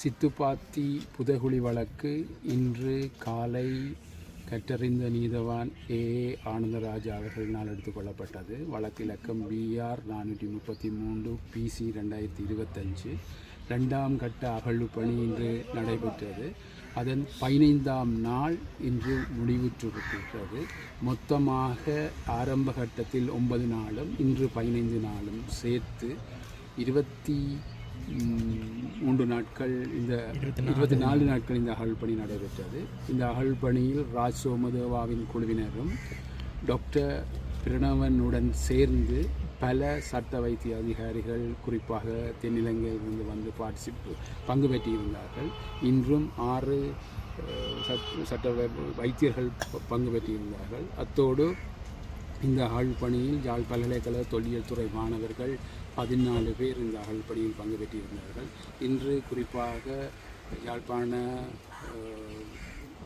சித்துப்பாத்தி புதகுழி வழக்கு இன்று காலை கற்றறிந்த நீதவான் ஏ ஆனந்தராஜா அவர்களினால் எடுத்துக்கொள்ளப்பட்டது. வழக்கிலக்கம் பிஆர் நானூற்றி முப்பத்தி மூன்று பிசி ரெண்டாயிரத்தி இருபத்தஞ்சு. ரெண்டாம் கட்ட அகழ்வு பணி இன்று நடைபெற்றது. அதன் பதினைந்தாம் நாள் இன்று முடிவுற்றிருக்கிறது மொத்தமாக ஆரம்ப கட்டத்தில் ஒன்பது நாளும் இன்று பதினைந்து நாளும் சேர்த்து இருபத்தி மூன்று நாட்கள் இந்த இருபத்தி நாலு. நாட்கள் இந்த அகழ் பணி நடைபெற்றது. இந்த அகழ் பணியில் ராஜ் சோமதேவாவின் குழுவினரும் டாக்டர் பிரணவனுடன் சேர்ந்து பல சட்ட வைத்திய அதிகாரிகள் குறிப்பாக தென்னிலங்கையிலிருந்து வந்து பார்ட்டிசிப் பங்கு பெற்றிருந்தார்கள். இன்றும் ஆறு சட்ட வைத்தியர்கள் பங்கு பெற்றிருந்தார்கள். அத்தோடு இந்த ஆழ்பணியில் யாழ் பல்கலைக்கழக தொல்லியல் துறை மாணவர்கள் பதினாலு பேர் இந்த ஆழ்பணியில் பங்கு பெற்றிருந்தார்கள். இன்று குறிப்பாக யாழ்ப்பாண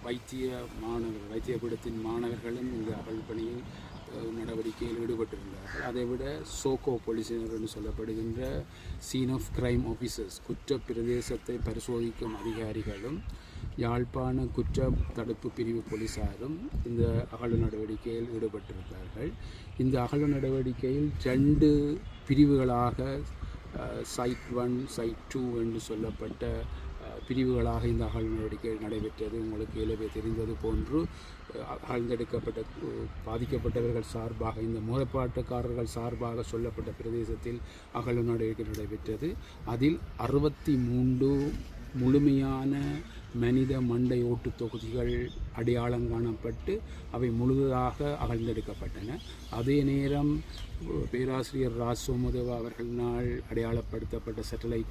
வைத்திய மாணவர் வைத்தியபீடத்தின் மாணவர்களும் இந்த அகழ்பணியில் நடவடிக்கையில் ஈடுபட்டிருந்தார்கள். அதைவிட சோகோ போலீசினர் என்று சொல்லப்படுகின்ற சீன் ஆஃப் கிரைம் ஆஃபீஸர்ஸ் குற்ற பிரதேசத்தை பரிசோதிக்கும் அதிகாரிகளும் யாழ்ப்பாண குற்ற தடுப்பு பிரிவு போலீசாரும் இந்த அகழ்வு நடவடிக்கையில் ஈடுபட்டிருந்தார்கள். இந்த அகழ்வு நடவடிக்கையில் ரெண்டு பிரிவுகளாக சைட் ஒன் சைட் டூ என்று சொல்லப்பட்ட பிரிவுகளாக இந்த அகழ் நடவடிக்கை நடைபெற்றது. உங்களுக்கு ஏலவே தெரிந்தது போன்று அகழ்ந்தெடுக்கப்பட்ட பாதிக்கப்பட்டவர்கள் சார்பாக இந்த முறைப்பாட்டுக்காரர்கள் சார்பாக சொல்லப்பட்ட பிரதேசத்தில் அகழ் நடவடிக்கை நடைபெற்றது. அதில் அறுபத்தி மூன்று முழுமையான மனித மண்டை ஓட்டு தொகுதிகள் அடையாளம் காணப்பட்டு அவை முழுதாக அகழ்ந்தெடுக்கப்பட்டன. அதே நேரம் பேராசிரியர் ராஜ் சோமதேவா அவர்களினால் அடையாளப்படுத்தப்பட்ட சேட்டலைட்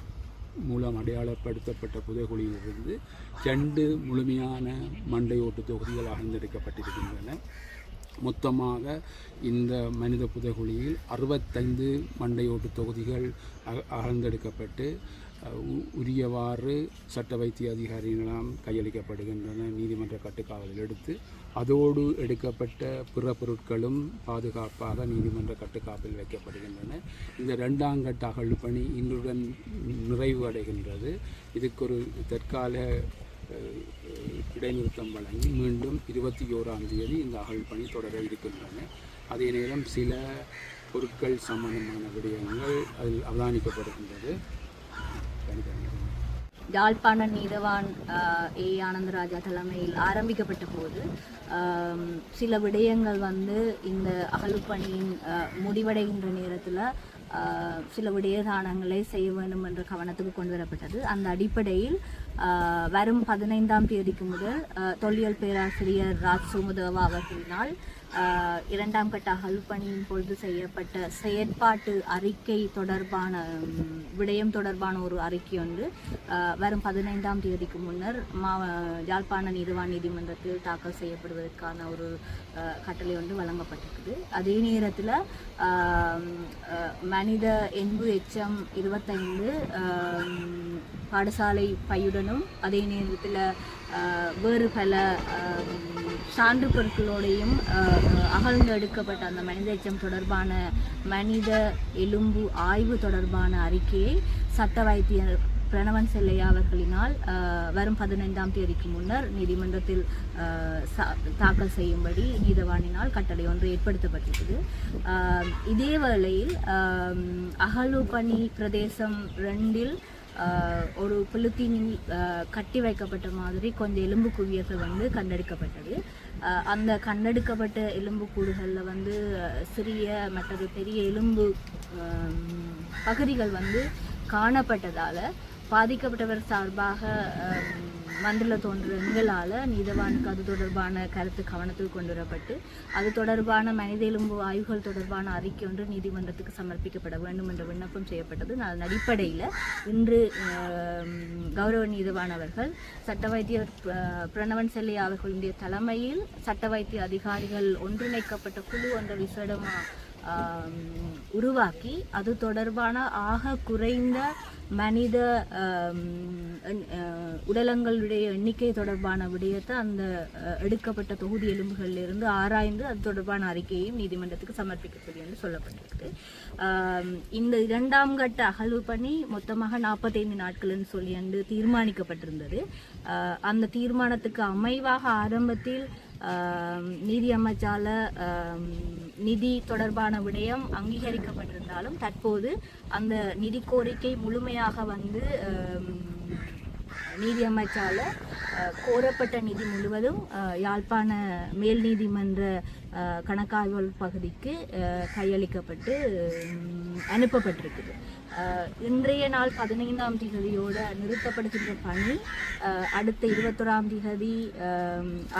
மூலம் அடையாளப்படுத்தப்பட்ட புதைகுழியிலிருந்து ரெண்டு முழுமையான மண்டை ஓட்டு தொகுதிகள் அகழ்ந்தெடுக்கப்பட்டிருக்கின்றன. மொத்தமாக இந்த மனித புதைகுழியில் அறுபத்தைந்து மண்டையோட்டு தொகுதிகள் அக- அகழ்ந்தெடுக்கப்பட்டு உரியவாறு சட்ட வைத்திய அதிகாரிகளாம் கையளிக்கப்படுகின்றன. நீதிமன்ற கட்டுக்காவலில் எடுத்து அதோடு எடுக்கப்பட்ட பிற பொருட்களும் பாதுகாப்பாக நீதிமன்ற கட்டுக்காப்பில் வைக்கப்படுகின்றன. இந்த ரெண்டாம் கட்ட அகழ்வு பணி இன்றுடன் நிறைவு அடைகின்றது. இதுக்கு ஒரு தற்கால இடைநிறுத்தம் வழங்கி மீண்டும் இருபத்தி ஓராம் தேதி இந்த அகழ் பணி தொடர இருக்கின்றன. அதே நேரம் சில பொருட்கள் சம்பந்தமான விடயங்கள் அதில் அவதானிக்கப்படுகின்றது. யாழ்ப்பாண நீதவான் ஆஹ், ஏ. ஆனந்தராஜா தலைமையில் ஆரம்பிக்கப்பட்ட போது சில விடயங்கள் வந்து இந்த அகழ்ப்பணியின் முடிவடைகின்ற நேரத்தில் சில விடயதானங்களை செய்ய வேண்டும் என்ற கவனத்துக்கு கொண்டு வரப்பட்டது. அந்த அடிப்படையில் வரும் பதினைந்தாம் தேதிக்கு முதல் தொல்லியல் பேராசிரியர் ராஜ் சுமுதேவா அவர்களினால் இரண்டாம் கட்ட அகழ்பணியின் பொழுது செய்யப்பட்ட செயற்பாட்டு அறிக்கை தொடர்பான விடயம் தொடர்பான ஒரு அறிக்கை ஒன்று வரும் பதினைந்தாம் தேதிக்கு முன்னர் மா யாழ்ப்பாண நீதிவான் நீதிமன்றத்தில் தாக்கல் செய்யப்படுவதற்கான ஒரு கட்டளை ஒன்று வழங்கப்பட்டிருக்குது அதே நேரத்தில் மனித என்பு எச்சம் இருபத்தைந்து பாடசாலை பையுடன் இருந்தும் அதே நேரத்தில் வேறு பல சான்று பொருட்களோடையும் அகழ்ந்து எடுக்கப்பட்ட அந்த மனித எச்சம் தொடர்பான மனித எலும்பு ஆய்வு தொடர்பான அறிக்கையை சட்ட வைத்தியர் பிரணவன் செல்லையா அவர்களினால் வரும் பதினைந்தாம் தேதிக்கு முன்னர் நீதிமன்றத்தில் தாக்கல் செய்யும்படி நீதவானினால் கட்டளை ஒன்று ஏற்படுத்தப்பட்டிருக்குது. இதே வேளையில் ஆம், பணி பிரதேசம் ரெண்டில் ஒரு புலுத்தீனில் கட்டி வைக்கப்பட்ட மாதிரி கொஞ்சம் எலும்பு குவியல்கள் வந்து கண்டெடுக்கப்பட்டது அந்த கண்டெடுக்கப்பட்ட எலும்பு கூடுகளில் வந்து சிறிய மற்றது பெரிய எலும்பு பகுதிகள் வந்து காணப்பட்டதால் பாதிக்கப்பட்டவர் சார்பாக வந்துள்ள தோன்ற எங்களால் நீதவானுக்கு அது தொடர்பான கருத்து கவனத்தில் கொண்டு வரப்பட்டு அது தொடர்பான மனித எலும்பு ஆய்வுகள் தொடர்பான அறிக்கை ஒன்று நீதிமன்றத்துக்கு சமர்ப்பிக்கப்பட வேண்டும் என்ற விண்ணப்பம் செய்யப்பட்டது. அதன் அடிப்படையில் இன்று கௌரவ நீதவானவர்கள் சட்ட வைத்தியர் பிரணவன் செல்லையா அவர்களுடைய தலைமையில் சட்ட வைத்திய அதிகாரிகள் ஒன்றிணைக்கப்பட்ட குழு என்ற விசேடமாக உருவாக்கி அது தொடர்பான ஆக குறைந்த மனித உடலங்களுடைய எண்ணிக்கை தொடர்பான விடயத்தை அந்த எடுக்கப்பட்ட தொகுதி எலும்புகளில் இருந்து ஆராய்ந்து அது தொடர்பான அறிக்கையையும் நீதிமன்றத்துக்கு சமர்ப்பிக்கக்கூடிய என்று சொல்லப்பட்டிருக்கு. இந்த இரண்டாம் கட்ட அகழ்வு பணி மொத்தமாக நாற்பத்தைந்து நாட்கள்னு சொல்லி அன்று தீர்மானிக்கப்பட்டிருந்தது. அந்த தீர்மானத்துக்கு அமைவாக ஆரம்பத்தில் நீதி அமைச்சால நிதி தொடர்பான விடயம் அங்கீகரிக்கப்பட்டிருந்தாலும் தற்போது அந்த நிதி கோரிக்கை முழுமையாக வந்து நீதியமைச்சால் கோரப்பட்ட நிதி முழுவதும் யாழ்ப்பாண மேல் நீதிமன்ற கணக்காய்வல் பகுதிக்கு கையளிக்கப்பட்டு அனுப்பப்பட்டிருக்குது. இன்றைய நாள் பதினைந்தாம் திகதியோடு நிறுத்தப்படுகின்ற பணி அடுத்த இருபத்தொராம் திகதி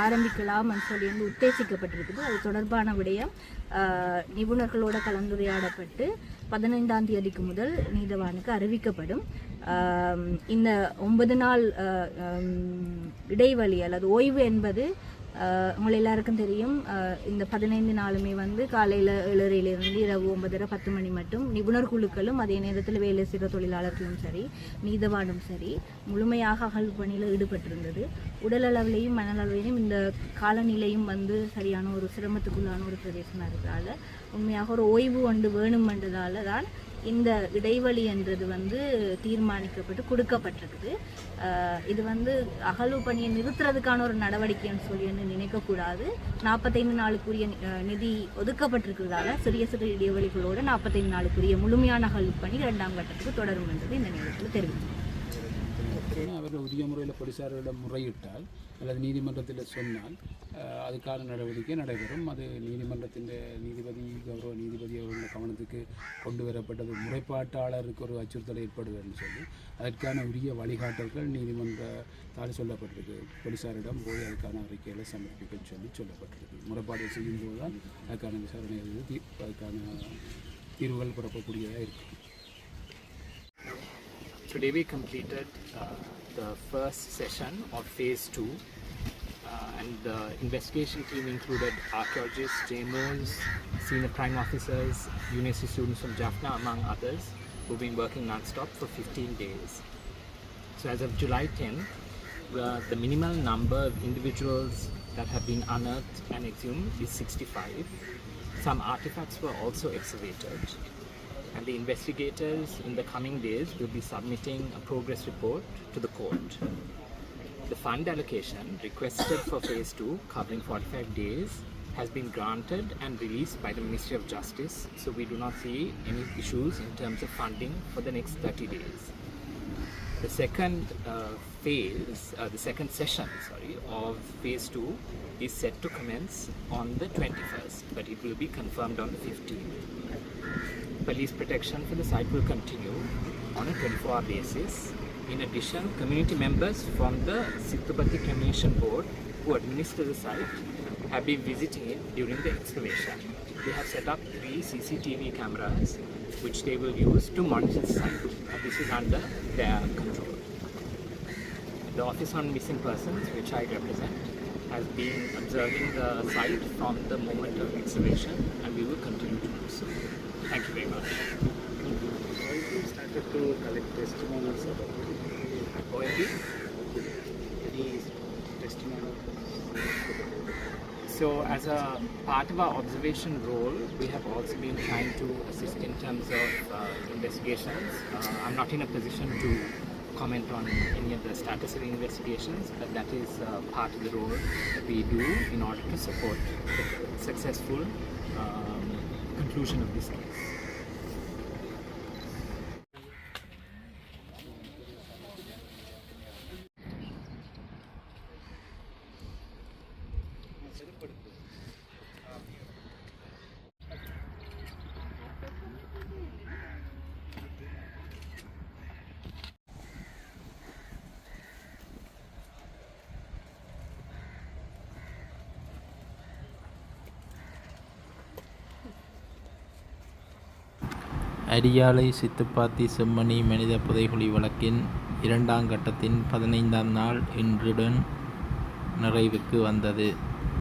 ஆரம்பிக்கலாம் சொல்லி வந்து உத்தேசிக்கப்பட்டிருக்குது. அது தொடர்பான விடயம் நிபுணர்களோட கலந்துரையாடப்பட்டு பதினைந்தாம் தேதிக்கு முதல் நீதவானுக்கு அறிவிக்கப்படும். இந்த ஒன்பது நாள் அஹ், ஹம், இடைவெளி அல்லது ஓய்வு என்பது உங்கள் எல்லாருக்கும் தெரியும் இந்த பதினைந்து நாளுமே வந்து காலையில் ஏழரையிலிருந்து இரவு ஒன்பதரை பத்து மணி மட்டும் நிபுணர் குழுக்களும் அதே நேரத்தில் வேலை செய்கிற தொழிலாளர்களும் சரி நீதவானும் சரி முழுமையாக அகழ்வு பணியில் ஈடுபட்டிருந்தது. உடல் அளவிலையும் மனநலவிலையும் இந்த காலநிலையும் வந்து சரியான ஒரு சிரமத்துக்குள்ளான ஒரு பிரதேசமாக இருக்கிறதால உண்மையாக ஒரு ஓய்வு ஒன்று வேணுமென்றதால தான் இந்த இடைவெளி என்றது வந்து தீர்மானிக்கப்பட்டு கொடுக்கப்பட்டிருக்குது. இது வந்து அகழ்வு பணியை நிறுத்துறதுக்கான ஒரு நடவடிக்கைன்னு சொல்லி வந்து நினைக்கக்கூடாது. நாற்பத்தைந்து நாளுக்குரிய நி- நிதி ஒதுக்கப்பட்டிருக்கிறதால சிறிய சிறிய இடைவெளிகளோடு நாற்பத்தைந்து நாளுக்குரிய முழுமையான அகழ்வு பணி இரண்டாம் கட்டத்துக்கு தொடரும் என்றது இந்த நேரத்தில் தெரிவிக்கும் அவர்கள் உரிய முறையில் போலீசாரிடம் முறையிட்டால் அல்லது நீதிமன்றத்தில் சொன்னால் அதுக்கான நடவடிக்கை நடைபெறும். அது நீதிமன்றத்தின் நீதிபதி கௌரவ நீதிபதி அவர்கள் கவனத்துக்கு கொண்டு வரப்பட்டது. முறைப்பாட்டாளருக்கு ஒரு அச்சுறுத்தல் ஏற்படுதுன்னு சொல்லி அதற்கான உரிய வழிகாட்டல்கள் நீதிமன்றத்தால் சொல்லப்பட்டிருக்கு. போலீசாரிடம் போய் அதுக்கான அறிக்கைகளை சமர்ப்பிக்க சொல்லி சொல்லப்பட்டிருக்கு. முறைப்பாடு செய்யும்போது தான் அதுக்கான விசாரணை தீ- அதுக்கான தீர்வுகள் பிறப்பக்கூடியதாக இருக்குது Today we completed uh, the first session of phase two, uh, and the investigation team included archaeologists, JMOs, senior crime officers, university students from Jaffna, among others, who've been working non-stop for 15 days. So as of July 10th, the, the minimal number of individuals that have been unearthed and exhumed is 65. Some artifacts were also excavated and the investigators in the coming days will be submitting a progress report to the court. The fund allocation requested for phase 2 covering 45 days has been granted and released by the Ministry of Justice so we do not see any issues in terms of funding for the next 30 days. The second uh, phase, uh, the second session, sorry, of phase two is set to commence on the 21st, but it will be confirmed on the 15th. Police protection for the site will continue on a 24-hour basis. In addition, community members from the Sittupati Cremation Board who administer the site have been visiting it during the excavation. They have set up three CCTV cameras which they will use to monitor the site. And this is under their control. The Office on Missing Persons, which I represent, has been observing the site from the moment of excavation and we will continue collect testimonials any testimonial So, as a part of our observation role, we have also been trying to assist in terms of uh, investigations. Uh, I'm not in a position to comment on any of the status of the investigations, but that is uh, part of the role that we do in order to support the successful um, conclusion of this case. Ariyalai Sithupathi Chemmani மனித புதைகுழி வழக்கின் இரண்டாம் கட்டத்தின் பதினைந்தாம் நாள் இன்றுடன் நிறைவுக்கு வந்தது.